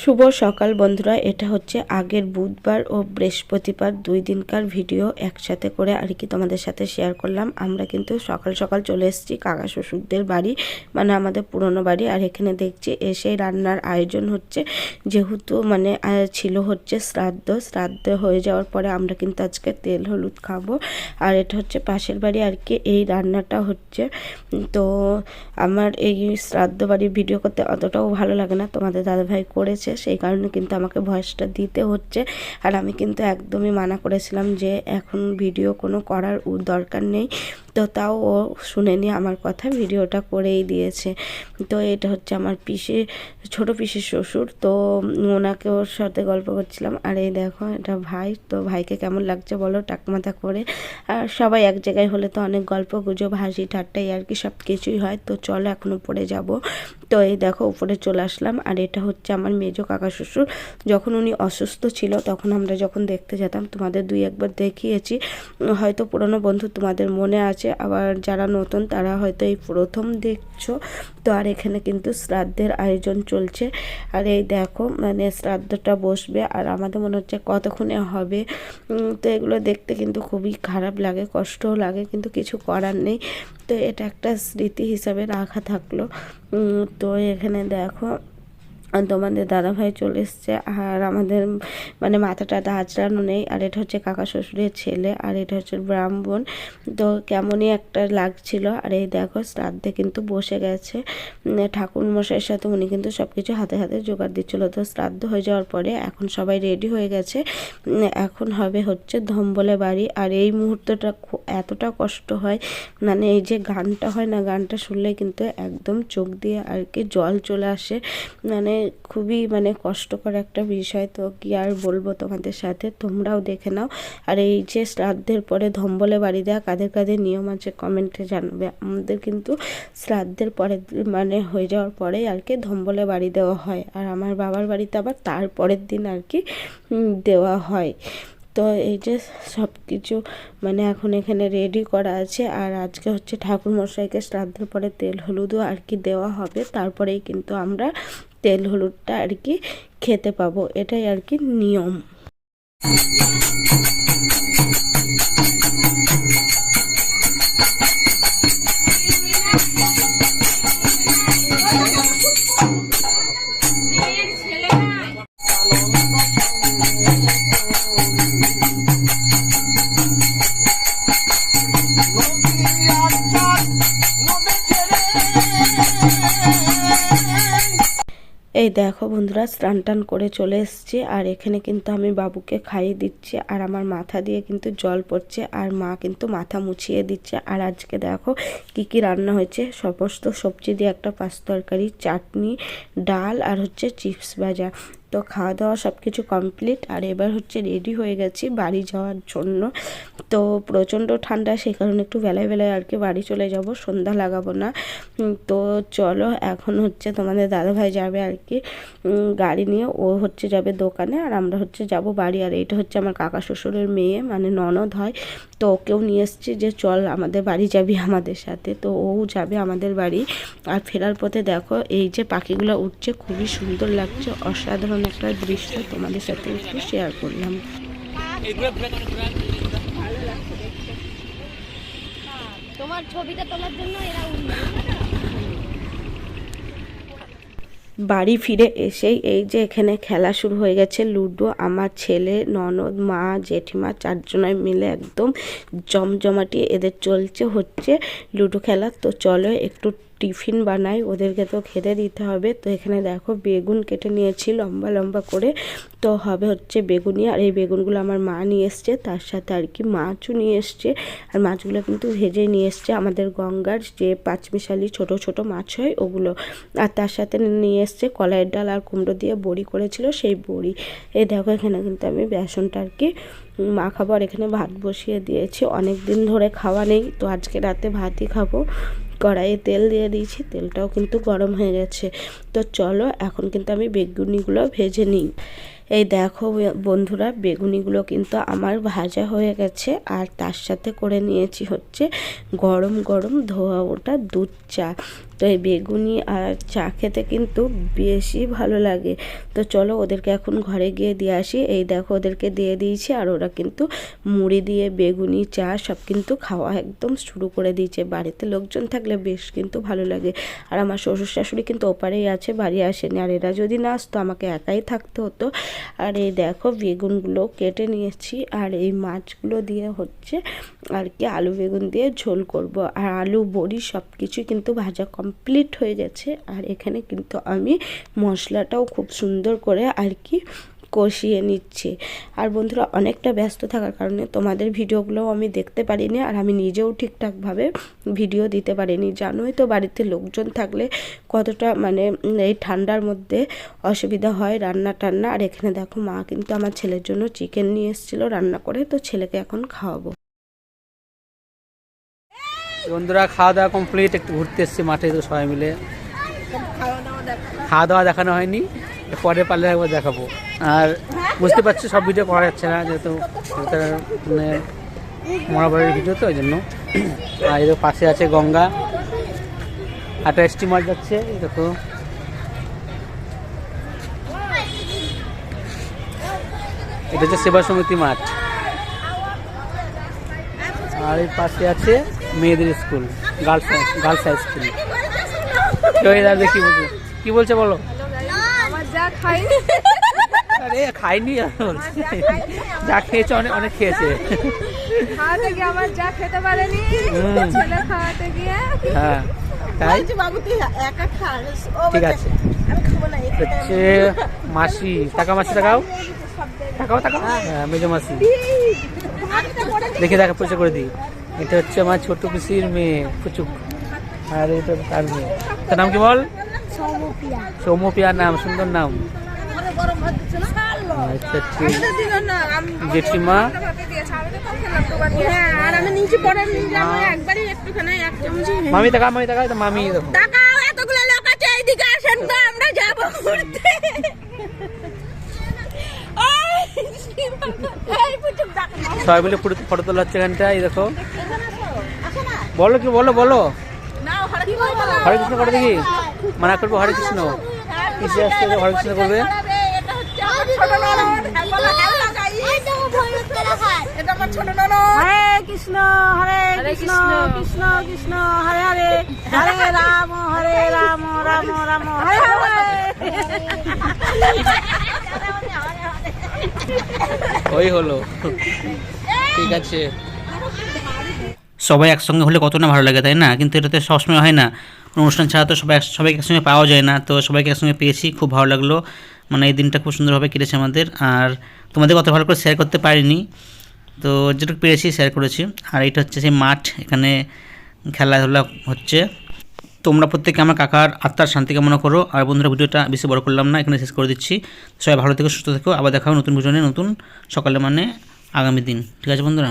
শুভ সকাল বন্ধুরা, এটা হচ্ছে আগের বুধবার ও বৃহস্পতিবার দুই দিনকার ভিডিও একসাথে করে আর কি তোমাদের সাথে শেয়ার করলাম। আমরা কিন্তু সকাল সকাল চলে এসেছি কাকা শ্বশুরদের বাড়ি মানে আমাদের পুরনো বাড়ি। আর এখানে দেখছি এসে রান্নার আয়োজন হচ্ছে। যেহেতু মানে ছিল হচ্ছে শ্রাদ্ধ শ্রাদ্ধ হয়ে যাওয়ার পরে আমরা কিন্তু আজকে তেল হলুদ খাব। আর এটা হচ্ছে পাশের বাড়ি আর কি, এই রান্নাটা হচ্ছে। তো আমার এই শ্রাদ্ধ বাড়ির ভিডিও করতে অতটাও ভালো লাগে না। তোমাদের দাদাভাই করেছে। সেই কারণে কিন্তু আমাকে ভয়েসটা দিতে হচ্ছে। আর আমি কিন্তু একদমই মানা করেছিলাম যে এখন ভিডিও কোনো করার দরকার নেই। তো তাও ও শুনেনি আমার কথা, ভিডিওটা করেই দিয়েছে। তো এটা হচ্ছে আমার পিসি, ছোট পিসির শ্বশুর। তো ওনাকে ওর সাথে গল্প করছিলাম, আর এই দেখো, এটা ভাই, তো ভাইকে কেমন লাগছে বলো, টাকমাথা করে। আর সবাই এক জায়গায় হলে তো অনেক গল্প, গুজব, হাসি ঠাট্টাই আর কি সব কিছুই হয়। তো চলো এখন উপরে যাব। তো এই দেখো, উপরে চলে আসলাম। আর এটা হচ্ছে আমার মেজো কাকা শ্বশুর। যখন উনি অসুস্থ ছিল, তখন আমরা যখন দেখতে যেতাম, তোমাদের দুই একবার দেখিয়েছি। হয়তো পুরনো বন্ধু তোমাদের মনে আছে আবার যারা নতুন, তারা হয়তো এই প্রথম দেখছ। তো আর এখানে কিন্তু শ্রাদ্ধের আয়োজন চলছে। আর এই দেখো মানে শ্রাদ্ধটা বসবে। আর আমাদের মনে হচ্ছে কতক্ষণে হবে? তো এগুলো দেখতে কিন্তু খুবই খারাপ লাগে, কষ্টও লাগে, কিন্তু কিছু করার নেই। তো এটা একটা স্মৃতি হিসাবে রাখা থাকল। তো এখানে দেখো তোমাদের দাদাভাই চলে এসছে। আর আমাদের মানে মাথাটা আঁচড়ানো নেই। আর এটা হচ্ছে কাকা শ্বশুরের ছেলে আর এটা হচ্ছে ব্রাহ্মণ। তো কেমনই একটা লাগছিল। আর এই দেখো শ্রাদ্ধে কিন্তু বসে গেছে। ঠাকুর মশাইয়ের সাথে উনি কিন্তু সব কিছু হাতে হাতে জোগাড় দিচ্ছিল। তো শ্রাদ্ধ হয়ে যাওয়ার পরে এখন সবাই রেডি হয়ে গেছে। এখন হবে হচ্ছে ধম্বলে বাড়ি। আর এই মুহূর্তটা এতটা কষ্ট হয়। মানে এই যে গানটা হয় না, গানটা শুনলে কিন্তু একদম চোখ দিয়ে আর কি জল চলে আসে। মানে খুবই মানে কষ্টকর একটা বিষয়। তো কি আর বলব তোমাদের সাথে? তোমরাও দেখে নাও। আর এই যে শ্রাদ্ধের পরে ধম্বলে বাড়ি দেওয়া কাদের কাদের নিয়ম আছে কমেন্টে জানাবে। আমাদের কিন্তু শ্রাদ্ধের পরে মানে হয়ে যাওয়ার পরেই আর কি ধম্বলে বাড়ি দেওয়া হয়। আর আমার বাবার বাড়িতে আবার তারপরের দিন আর কি দেওয়া হয়। তো এই যে সব কিছু মানে এখন এখানে রেডি করা আছে। আর আজকে হচ্ছে ঠাকুর মশাইকে শ্রাদ্ধের পরে তেল, হলুদও আর কি দেওয়া হবে। তারপরেই কিন্তু আমরা তেল, হলুদটা আর কি খেতে পাবো। এটাই আর কি নিয়ম। এই দেখো বন্ধুরা, স্নান টান করে চলে এসছি। আর এখানে কিন্তু আমি বাবুকে খাইয়ে দিচ্ছি আর আমার মাথা দিয়ে কিন্তু জল পড়ছে আর মা কিন্তু মাথা মুছিয়ে দিচ্ছে। আর আজকে দেখো কি কি রান্না হয়েছে। সমস্ত সবজি দিয়ে একটা পাঁচ তরকারি, চাটনি, ডাল আর হচ্ছে চিপস ভাজা। তো খাওয়া দাওয়া সব কিছু কমপ্লিট আর এবার হচ্ছে রেডি হয়ে গেছি বাড়ি যাওয়ার জন্য। তো প্রচণ্ড ঠান্ডা সেই কারণে একটু বেলায় বেলায় আর কি বাড়ি চলে যাব, সন্ধ্যা লাগাবো না। তো চলো এখন হচ্ছে তোমাদের দাদাভাই যাবে আর কি গাড়ি নিয়ে। ও হচ্ছে যাবে দোকানে আর আমরা হচ্ছে যাব বাড়ি। আর এইটা হচ্ছে আমার কাকা শ্বশুরের মেয়ে মানে ননদ হয়। তো ওকেও নিয়ে এসছি যে চল আমাদের বাড়ি যাবি আমাদের সাথে। তো ও যাবে আমাদের বাড়ি। আর ফেরার পথে দেখো এই যে পাখিগুলো উঠছে, খুবই সুন্দর লাগছে, অসাধারণ একটা দৃশ্য তোমাদের সাথে একটু শেয়ার করলাম। তোমার ছবিটা তোলার জন্য এরা বাড়ি ফিরে এসেই এই যে এখানে খেলা শুরু হয়ে গেছে। লুডো আমার ছেলে ননদ মা জেঠিমা চারজনায় মিলে একদম জমজমাটি এদের চলছে হচ্ছে লুডো খেলা। তো চলো একটু টিফিন বানাই, ওদেরকে তো খেতে দিতে হবে। তো এখানে দেখো বেগুন কেটে নিয়েছি, লম্বা লম্বা করে। তো হবে হচ্ছে বেগুনি আর এই বেগুনগুলো আমার মা নিয়ে এসছে, তার সাথে আর কি মাছও নিয়ে এসছে। আর মাছগুলো কিন্তু ভেজে নিয়ে এসছে আমাদের গঙ্গার যে পাঁচমিশালি ছোট ছোট মাছ হয় ওগুলো। আর তার সাথে নিয়ে এসছে কলাইয়ের ডাল আর কুমড়ো দিয়ে বড়ি করেছিল সেই বড়ি। এই দেখো এখানে কিন্তু আমি বেসনটা আর কি মাখাবো, আর এখানে ভাত বসিয়ে দিয়েছি। অনেক দিন ধরে খাওয়া নেই, তো আজকে রাতে ভাতই খাব। কড়াইয়ে তেল দিয়ে দিয়েছি, তেলটাও কিন্তু গরম হয়ে গেছে। তো চলো, এখন কিন্তু আমি বেগুনিগুলো ভেজে নিই। এই দেখো বন্ধুরা, বেগুনিগুলো কিন্তু আমার ভাজা হয়ে গেছে, আর তার সাথে করে নিয়েছি হচ্ছে গরম গরম ধোয়া ওটা দুধ চা। তো এই বেগুনি আর চা খেতে কিন্তু বেশি ভালো লাগে। তো চলো ওদেরকে এখন ঘরে গিয়ে দিয়ে আসি। এই দেখো ওদেরকে দিয়ে দিয়েছি আর ওরা কিন্তু মুড়ি দিয়ে বেগুনি, চা সব কিন্তু খাওয়া একদম শুরু করে দিয়েছে। বাড়িতে লোকজন থাকলে বেশ কিন্তু ভালো লাগে। আর আমার শ্বশুর শাশুড়ি কিন্তু ওপারেই আছে, বাড়ি আসেনি। আর এরা যদি না আসতো, আমাকে একাই থাকতে হতো। আর এই দেখো বেগুনগুলো কেটে নিয়েছি আর এই মাছগুলো দিয়ে হচ্ছে আর কি আলু বেগুন দিয়ে ঝোল করব। আর আলু, বড়ি সব কিছুই কিন্তু ভাজা কমপ্লিট হয়ে গেছে। আর এখানে কিন্তু আমি মশলাটাও খুব সুন্দর করে আর কি কষিয়ে নিচ্ছি। আর বন্ধুরা, অনেকটা ব্যস্ত থাকার কারণে তোমাদের ভিডিওগুলোও আমি দেখতে পারিনি আর আমি নিজেও ঠিকঠাকভাবে ভিডিও দিতে পারিনি। জানোই তো বাড়িতে লোকজন থাকলে কতটা মানে এই ঠান্ডার মধ্যে অসুবিধা হয় রান্না টান্না। আর এখানে দেখো মা কিন্তু আমার ছেলের জন্য চিকেন নিয়ে এসেছিল রান্না করে, তো ছেলেকে এখন খাওয়াবো। বন্ধুরা, খাওয়া দাওয়া কমপ্লিট একটু ঘুরতে এসেছি মাঠে, তো সবাই মিলে। খাওয়া দাওয়া দেখানো হয়নি পরে পারলে একবার দেখাবো। আর বুঝতে পারছি, সব ভিডিও করা যাচ্ছে না, যেহেতু মানে মরাবাড়ির ভিডিও তো ওই জন্য আর এদের পাশে আছে গঙ্গা একটা স্টিমার যাচ্ছে, এই দেখো। এটা হচ্ছে সেবা সমিতি মাঠ। আর এই পাশে আছে মেয়েদের school girls girls high school দেখি বলছে? কি বলছে বলো? আমার যা খাই। আরে খাইনি যা খেয়েছে অনেক অনেক খেয়েছে। খাওয়াতে গিয়ে আমার যা খেতে পারেনি। ছেলে খাওয়াতে গিয়ে। হ্যাঁ তাই? বাবু তুই একা খাস? ঠিক আছে। আমি খাব না এটা হচ্ছে মাসি। টাকা মাসি টাকাও? টাকাও টাকাও? হ্যাঁ। মেজো মাসি। দেখে দেখা পয়সা করে দিই। এটা হচ্ছে আমার ছোট পিসির মেয়ে পুচুক আর এটা তার মেয়ে। তার নাম কি বল? সৌমপিয়া নাম সুন্দর নাম। আচ্ছা ঠিক। জেঠিমা হ্যাঁ মামি টাকা মামি টাকা মামি দেখো। এতগুলো লোক আছে এইদিকে আসেন তো আমরা যাব ঘুরতে ওই, এই পুচুক ডাক না। সবাই মিলে ফটো তোলা হচ্ছে এখানটা এই দেখো। বলো কি, বলো বলো। হরে কৃষ্ণ করে দেখি। মানা করব হরে কৃষ্ণ। কিসে আসছে যে হরে কৃষ্ণ করবে? কৃষ্ণ, হরে কৃষ্ণ কৃষ্ণ কৃষ্ণ, হরে হরে। হরে রাম হরে রাম রাম রাম, হরে হরে। ওই হলো। ঠিক আছে। সবাই একসঙ্গে হলে কত না ভালো লাগে, তাই না? কিন্তু এটাতে সবসময় হয় না। অনুষ্ঠান ছাড়া তো সবাই সবাইকে একসঙ্গে পাওয়া যায় না। তো সবাইকে একসঙ্গে পেয়েছি, খুব ভালো লাগল। মানে এই দিনটা খুব সুন্দরভাবে কেটেছে আমাদের। আর তোমাদের কত ভালো করে শেয়ার করতে পারিনি। তো যেটুকু পেরেছি শেয়ার করেছি। আর এটা হচ্ছে সেই মাঠ। এখানে খেলাধুলা হচ্ছে। তোমরা প্রত্যেকে আমার কাকার আত্মার শান্তি কামনা করো। আর বন্ধুরা, ভিডিওটা বেশি বড় করলাম না এখানে শেষ করে দিচ্ছি। সবাই ভালো থেকো, সুস্থ থেকো। আবার দেখা নতুন ভিডিও নিয়ে, নতুন সকালে মানে আগামী দিন। ঠিক আছে বন্ধুরা?